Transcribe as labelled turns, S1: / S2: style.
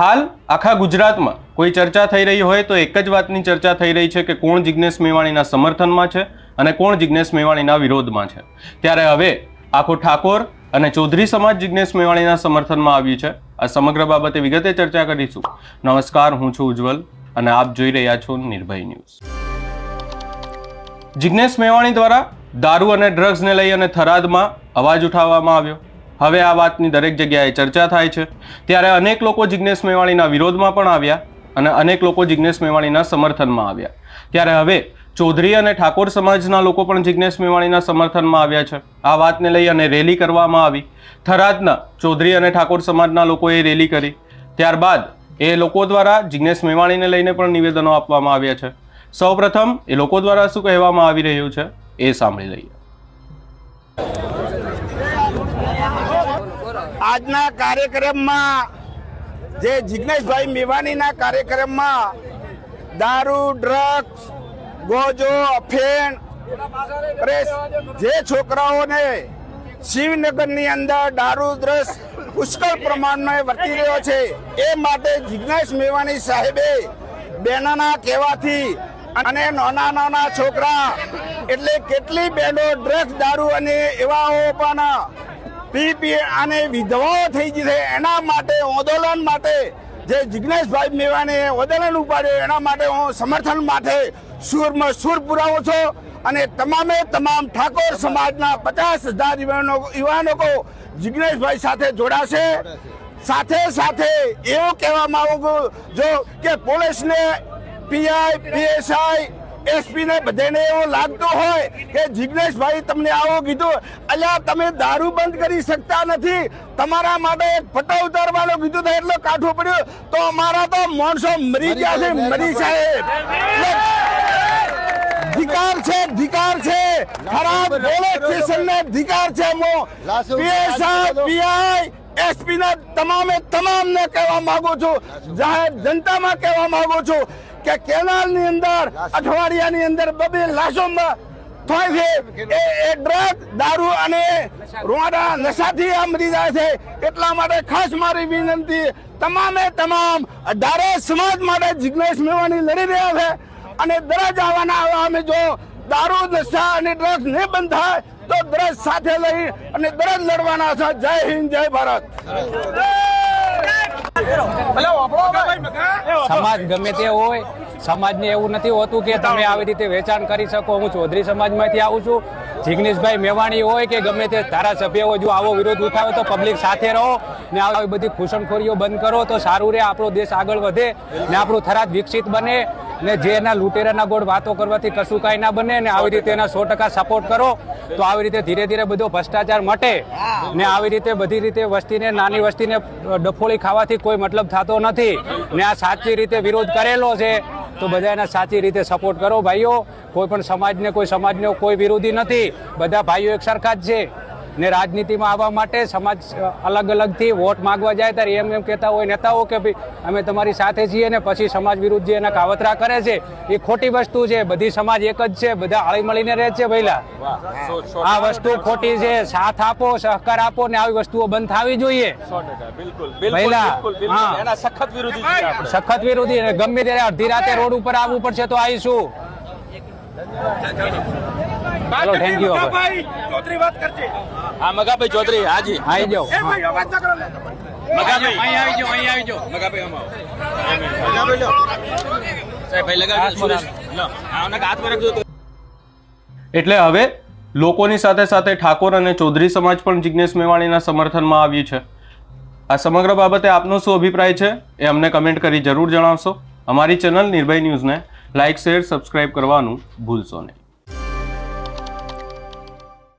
S1: હાલ આખા ગુજરાતમાં કોઈ ચર્ચા થઈ રહી હોય તો એક જ વાતની ચર્ચા થઈ રહી છે કે કોણ જિજ્ઞેશ મેવાણીના સમર્થનમાં છે અને કોણ જિજ્ઞેશ મેવાણીના વિરોધમાં છે. ત્યારે હવે આખો ઠાકોર અને ચૌધરી સમાજ જિજ્ઞેશ મેવાણીના સમર્થનમાં આવ્યું છે. આ સમગ્ર બાબતે વિગતે ચર્ચા કરીશું. નમસ્કાર, હું છું ઉજ્જવલ અને આપ જોઈ રહ્યા છો નિર્ભય ન્યૂઝ. જિજ્ઞેશ મેવાણી દ્વારા દારૂ અને ડ્રગ્સને લઈ અને થરાદમાં અવાજ ઉઠાવવામાં આવ્યો. હવે આ વાતની દરેક જગ્યાએ ચર્ચા થાય છે. ત્યારે અનેક લોકો જિજ્ઞેશ મેવાણીના વિરોધમાં પણ આવ્યા અને અનેક લોકો જિજ્ઞેશ મેવાણીના સમર્થનમાં આવ્યા. ત્યારે હવે ચૌધરી અને ઠાકોર સમાજના લોકો પણ જિજ્ઞેશ મેવાણીના સમર્થનમાં આવ્યા છે. આ વાતને લઈ અને રેલી કરવામાં આવી. થરાદના ચૌધરી અને ઠાકોર સમાજના લોકોએ રેલી કરી. ત્યારબાદ એ લોકો દ્વારા જિજ્ઞેશ મેવાણીને લઈને પણ નિવેદનો આપવામાં આવ્યા છે. સૌપ્રથમ એ લોકો દ્વારા શું કહેવામાં આવી રહ્યું છે એ સાંભળી લઈએ.
S2: આજના કાર્યક્રમમાં જે જિજ્ઞેશભાઈ મેવાણીના કાર્યક્રમમાં દારૂ, ડ્રગ્સ, ગોજો, અફેણ, પ્રેસ, જે છોકરાઓને શિવનગરની અંદર દારૂ દ્રસ પુષ્કળ પ્રમાણમાં વર્તી રહ્યો છે, એ માટે જિજ્ઞેશ મેવાણી સાહેબે બેનાના કહેવાથી અને નાના નાના છોકરા એટલે કેટલી બહેનો ડ્રગ્સ, દારૂ અને એવા પણ પી પી અને વિધવાઓ થઈ ગઈ છે. એના માટે આંદોલન માટે જે જિજ્ઞેશભાઈ મેવાને આંદોલન ઉપાડ્યું, એના માટે હું સમર્થન માટે સુરમાં સુર પુરાવું છું અને તમામે તમામ ઠાકોર સમાજના પચાસ હજાર યુવાનો જિજ્ઞેશભાઈ સાથે જોડાશે. સાથે સાથે એવું કહેવા માંગુ જો કે પોલીસને પીઆઈ, પીએસઆઈ એસપી ને બધાને એવો લાગતો હોય કે જિજ્ઞેશભાઈ તમને આવો કીધું અલ્યા તમે દારૂ બંધ કરી શકતા નથી. તમારા માટે એક પટ્ટો ઉતારવાનો કીધું તો એટલો કાઠું પડ્યું. તો અમારા તો માણસો મરી ગયા છે મરી સાહેબ. ધિકાર છે ધિકાર છે. ખરાબ બોલે સ્ટેશન ને ધિકાર છે મો પીએસઆઈ પીઆઈ એસપી ના તમામે તમામ ને કહેવા માંગુ છું. જાહેર જનતામાં કહેવા માંગુ છું. કે કેનાલની અંદર, અઠવાડિયાની અંદર બબે લાશોમાં થાય છે. એ એ ડ્રગ, દારૂ અને રોડા નશાથી આ મરી જાય છે. એટલા માટે ખાસ મારી વિનંતી, તમામે તમામ અઢારે સમાજ માટે જિજ્ઞેશ મેવાણી લડી રહ્યા છે. અને દરજ આવવાના આવા અમે જો દારૂ, નશા અને ડ્રગ્સ નહીં બંધ થાય, તો દરજ સાથે લઈ અને દરજ લડવાના છે. જય હિન્દ, જય ભારત.
S3: સમાજ ગમે તે હોય, સમાજને એવું નથી હોતું કે તમે આવી રીતે વેચાણ કરી શકો. હું ચૌધરી સમાજમાંથી આવું છું. જિગ્નેશભાઈ મેવાણી હોય કે ગમે તે ધારાસભ્ય હોય, જો આવો વિરોધ ઉઠાવે તો પબ્લિક સાથે રહો ને આવી બધી ઘૂસણખોરીઓ બંધ કરો તો સારું રહે આપણો દેશ આગળ વધે ને આપણું થરાદ વિકસિત બને. ને જે એના લૂંટેરાના ગોળ વાતો કરવાથી કશું કાંઈ ના બને ને આવી રીતે એના સો ટકા સપોર્ટ કરો, તો આવી રીતે ધીરે ધીરે બધો ભ્રષ્ટાચાર મટે ને આવી રીતે બધી રીતે વસ્તીને, નાની વસ્તીને ડફોળી ખાવાથી કોઈ મતલબ થતો નથી ને આ સાચી રીતે વિરોધ કરેલો છે, તો બધા એના સાચી રીતે સપોર્ટ કરો ભાઈઓ. કોઈ પણ સમાજને, કોઈ સમાજનો કોઈ વિરોધી નથી. બધા ભાઈઓ એક સરખા જ છે. ને રાજનીતિમાં આવવા માટે સમાજ અલગ અલગથી વોટ માગવા જાય ત્યારે એમ એમ કહેતા હોય નેતાઓ કે ભાઈ અમે તમારી સાથે છીએ ને પછી સમાજ વિરુદ્ધ જે એના કાવતરા કરે છે એ ખોટી વસ્તુ છે. બધી સમાજ એક જ છે. બધા હળી મળીને રહે છે ભાઈલા. આ વસ્તુ ખોટી છે. સાથ આપો સહકાર આપો ને આવી વસ્તુઓ બંધ થવી જોઈએ.
S4: વિરોધી
S3: સખત વિરોધી ગમે ત્યારે અડધી રાતે રોડ ઉપર આવવું પડશે તો આવીશું. ચલો થેન્ક યુ
S4: હા મગાભાઈ ચૌધરી હાજી.
S3: આવી જાઓ.
S4: મગાભાઈ અહીં આવી જાઓ અહીં આવી જાઓ મગાભાઈ આમાં મગાભાઈ લો. સાહેબ ભાઈ લગાવી લો આના હાથ પર રાખજો
S1: એટલે હવે લોકોની સાથે સાથે ઠાકોર અને ચૌધરી સમાજ પણ જિજ્ઞેશ મેવાણીના સમર્થનમાં આવ્યું છે. આ સમગ્ર બાબતે આપનો શું અભિપ્રાય છે એ અમને કમેન્ટ કરી જરૂર જણાવશો. અમારી ચેનલ નિર્ભય ન્યૂઝને લાઇક શેર સબસ્ક્રાઇબ કરવાનું ભૂલશો નહીં.